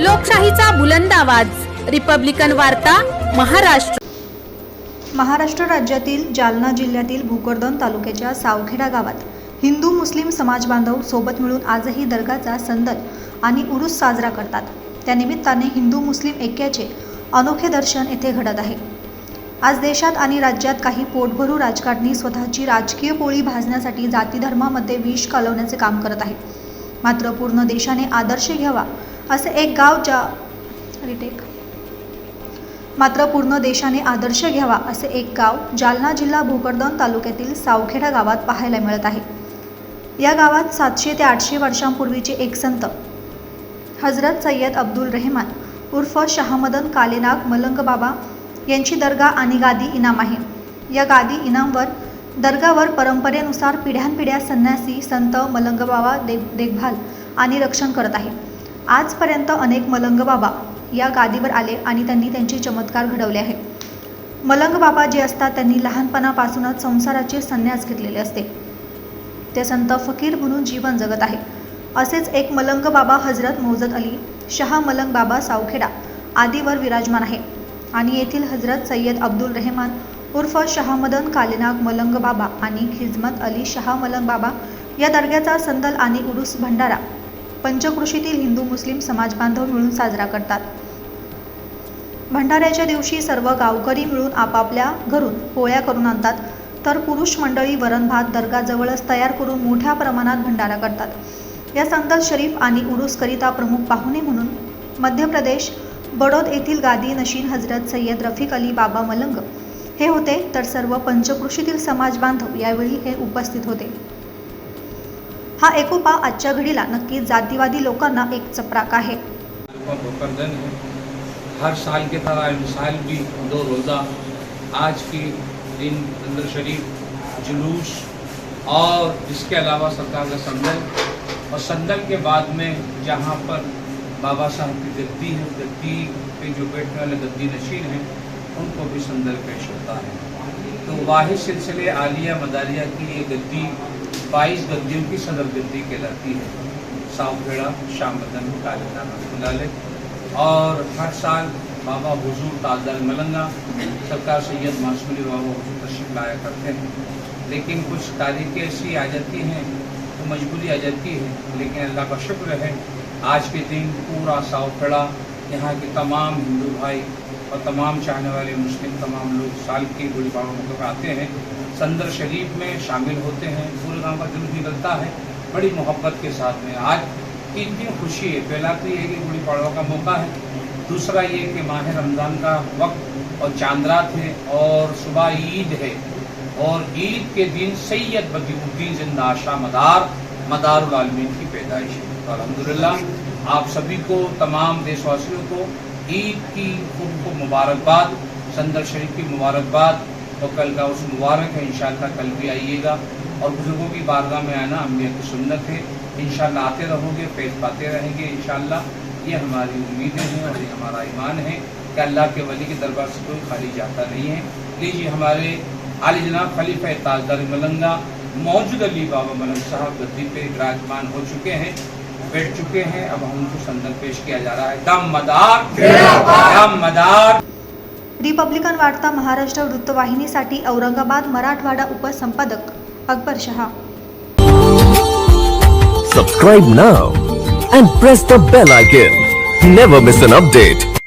लोकशाहीचा बुलंद आवाज. रिपब्लिकन वार्ता महाराष्ट्र. महाराष्ट्र राज्यातील जालना जिल्ह्यातील भोकरदन तालुक्याच्या सावखेडा गावात हिंदू मुस्लिम समाज बांधव सोबत मिळून आजही दर्गाचा संदल आणि उरूस साजरा करतात. त्यानिमित्ताने हिंदू मुस्लिम ऐक्याचे अनोखे दर्शन येथे घडत आहे. आज देशात आणि राज्यात काही पोटभरू राजकारणी स्वतःची राजकीय पोळी भाजण्यासाठी जातीधर्मामध्ये विष कालवण्याचे काम करत आहे मात्र पूर्ण देशाने आदर्श घ्यावा असे एक गाव ज्या रिटेक. मात्र पूर्ण देशाने आदर्श घ्यावा असे एक गाव जालना जिल्हा भोकरदन तालुक्यातील सावखेडा गावात पाहायला मिळत आहे. या गावात सातशे ते आठशे वर्षांपूर्वीचे एक संत हजरत सय्यद अब्दुल रेहमान उर्फ शहामदन कालेनाग मलंग बाबा यांची दर्गा आणि गादी इनाम आहे. या गादी इनामवर दर्गावर परंपरेनुसार पिढ्यानपिढ्या संन्यासी संत मलंगबाबा देख दे देखभाल आणि रक्षण करत आहे. आजपर्यंत अनेक मलंग बाबा या गादीवर आले आणि त्यांनी त्यांचे चमत्कार घडवले आहेत. मलंग बाबा जे असतात त्यांनी लहानपणापासूनच संसाराचे संन्यास घेतलेले असते. ते संत फकीर म्हणून जीवन जगत आहे असेच एक मलंग बाबा हजरत मौजत अली शहा मलंग बाबा सावखेडा आदीवर विराजमान आहे. आणि येथील हजरत सय्यद अब्दुल रेहमान उर्फ शहामदन कालेनाग मलंग बाबा आणि खिजमत अली शहा मलंग बाबा या दर्ग्याचा संदल आणि उरूस भंडारा पंचकृषीतील हिंदू मुस्लिम समाज बांधव मिळून साजरा करतात. भंडाऱ्याच्या दिवशी सर्व गावकरी मिळून आपापल्या घरून पोळ्या करून आणतात. तर पुरुष मंडळी वरण भात दर्गाजवळच तयार करून मोठ्या प्रमाणात भंडारा करतात. या संदल शरीफ आणि उरुसकरिता प्रमुख पाहुणे म्हणून मध्य प्रदेश बडोद येथील गादी नशीन हजरत सय्यद रफिक अली बाबा मलंग हे होते. तर सर्व पंचकृषीतील समाज बांधव यावेळी हे उपस्थित होते. हा एकोपा आजच्या घडीला नक्कीच जातीवादी लोकांना एक चपराक है हर साल के तरह साल भी दो रोज़ा, आज की दिन अंदर शरीफ जुलूस और इसके अलावा सरकार का संदल। और संदल के बाद में जहाँ पर बाबा साहब की गद्दी है, गद्दी पे जो बैठने वाले गद्दी नशीन हैं, उनको भी संदल पेश होता है। तो वाहिद सिलसिले आलिया मदारिया की ये गद्दी बाईस गद्दियों की सदर गद्दी कहलाती है। सावखेड़ा शाम बदन कालिना रसगुल्लाले और हर साल बाबा हुजूर ताजदार मलंगा, सरकार सैयद मासूली बाबा हुजूर तशरीफ़ लाया करते हैं। लेकिन कुछ तारीखें ऐसी आ जाती हैं तो मजबूरी आ जाती है, लेकिन अल्लाह का शुक्र है, आज के दिन पूरा सावखेड़ा यहाँ के तमाम हिंदू भाई और तमाम चाहने वाले मुस्लिम तमाम लोग साल की गुड़ी पाड़ों में आते हैं संदर शरीफ में शामिल होते हैं पूरे गाँव का जुलूस निकलता है, बड़ी मोहब्बत के साथ में। आज तीन दिन खुशी है, पहला तो ये कि गुड़ी पड़वा का मौका है, दूसरा ये कि माह रमज़ान का वक्त और चांदरात है और सुबह ईद है और ईद के दिन सैयद बदीउद्दीन ज़िंदा आशा मदार, मदारुल आलमीन की पैदाइश है। तो अल्हम्दुलिल्लाह, आप सभी को, तमाम देशवासियों को ईद की खूब मुबारकबाद संदर शरीफ की मुबारकबाद, और कल का उस मुबारक है इंशाल्लाह कल भी आइएगा। और बुज़ुर्गों की बारगाह में आना अम्बिया की सुन्नत है। इंशाल्लाह आते रहोगे पेश पाते रहेंगे इंशाल्लाह ये हमारी उम्मीदें हैं और ये हमारा ईमान है कि अल्लाह के वली के दरबार से कोई खाली जाता नहीं है। लीजिए हमारे आली जनाब खलीफा ताजदार मलंगा, मौजूद अली बाबा मलंग साहब गद्दी पे विराजमान हो चुके हैं। बैठ चुके हैं। अब हम उनको संदर्भ पेश किया जा रहा है। दम मदार। दम मदार। रिपब्लिकन वार्ता महाराष्ट्र वृत्तवाहिनीसाठी Aurangabad Marathwada उपसंपादक Akbar Shah. Subscribe now and press the bell icon never miss an update.